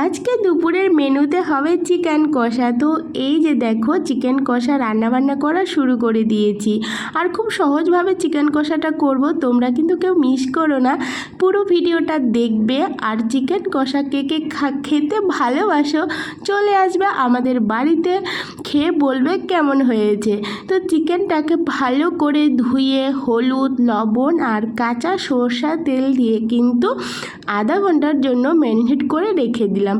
আজকে দুপুরের মেনুতে হবে চিকেন কষা। তো এই যে দেখো, চিকেন কষা রান্নাবান্না করা শুরু করে দিয়েছি। আর খুব সহজভাবে চিকেন কষাটা করব, তোমরা কিন্তু কেউ মিস করো না। পুরো ভিডিওটা দেখবে আর চিকেন কষা কে কে খেতে ভালোবাসো, চলে আসবে আমাদের বাড়িতে। খেয়ে বলবে কেমন হয়েছে। তো চিকেনটাকে ভালো করে ধুয়ে হলুদ, লবণ আর কাঁচা সর্ষা তেল দিয়ে কিন্তু আধা ঘণ্টার জন্য ম্যারিনেট করে রেখে দিলাম।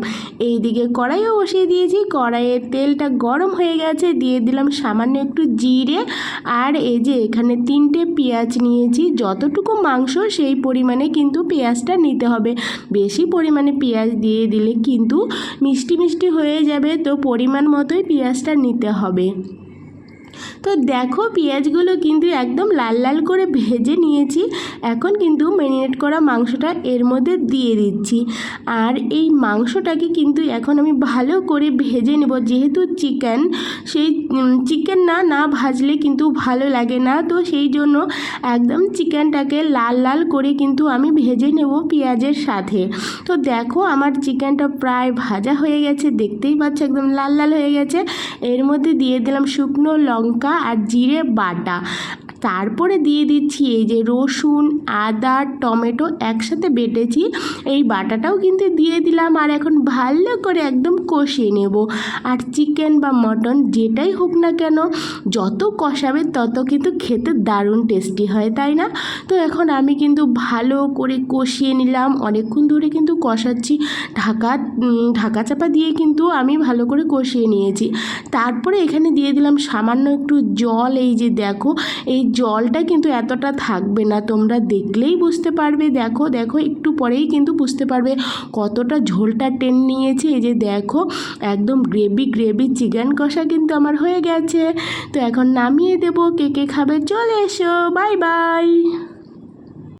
এইদিকে কড়াইও বসিয়ে দিয়েছি। কড়াইয়ে তেলটা গরম হয়ে গেছে। দিয়ে দিলাম সামান্য একটু জিরে। আর এই যে এখানে তিনটে পেঁয়াজ নিয়েছি। যতটুকু মাংস সেই পরিমাণে কিন্তু পেঁয়াজটা নিতে হবে। বেশি পরিমাণে পেঁয়াজ দিয়ে দিলে কিন্তু মিষ্টি মিষ্টি হয়ে যাবে। তো পরিমাণ মতোই পেঁয়াজটা নিতে হবে। তো দেখো পেঁয়াজগুলো কিন্তু একদম লাল লাল করে ভেজে নিয়েছি। এখন কিন্তু ম্যারিনেট করা মাংসটা এর মধ্যে দিয়ে দিচ্ছি। আর এই মাংসটাকে কিন্তু এখন আমি ভালো করে ভেজে নেব। যেহেতু চিকেন সেই চিকেন না না ভাজলে কিন্তু ভালো লাগে না। তো সেই জন্য একদম চিকেনটাকে লাল লাল করে কিন্তু আমি ভেজে নেব পেঁয়াজের সাথে। তো দেখো আমার চিকেনটা প্রায় ভাজা হয়ে গেছে। দেখতেই পাচ্ছ একদম লাল লাল হয়ে গেছে। এর মধ্যে দিয়ে দিলাম শুকনো লঙ্কা। আর জিরে বাটা। তারপরে দিয়ে দিচ্ছি এই যে রসুন, আদা, টমেটো একসাথে বেটেছি। এই বাটাটাও কিন্তু দিয়ে দিলাম আর এখন ভালো করে একদম কষিয়ে নেব। আর চিকেন বা মটন যেটাই হোক না কেন, যত কষাবে তত কিন্তু খেতে দারুণ টেস্টি হয়, তাই না? তো এখন আমি কিন্তু ভালো করে কষিয়ে নিলাম। অনেকক্ষণ ধরে কিন্তু কষাচ্ছি। ঢাকা ঢাকা চাপা দিয়ে কিন্তু আমি ভালো করে কষিয়ে নিয়েছি। তারপরে এখানে দিয়ে দিলাম সামান্য একটু জল। এই যে দেখো, এই জলটা কিন্তু এতটা থাকবে না, তোমরা দেখলেই বুঝতে পারবে। দেখো দেখো, একটু পরেই কিন্তু বুঝতে পারবে কতটা ঝোলটা টেন নিয়েছে। এই যে দেখো, একদম গ্রেভি গ্রেভি চিকেন কষা কিন্তু আমার হয়ে গেছে। তো এখন নামিয়ে দেবো, কে কে খাবে? চলে এসো। Bye bye.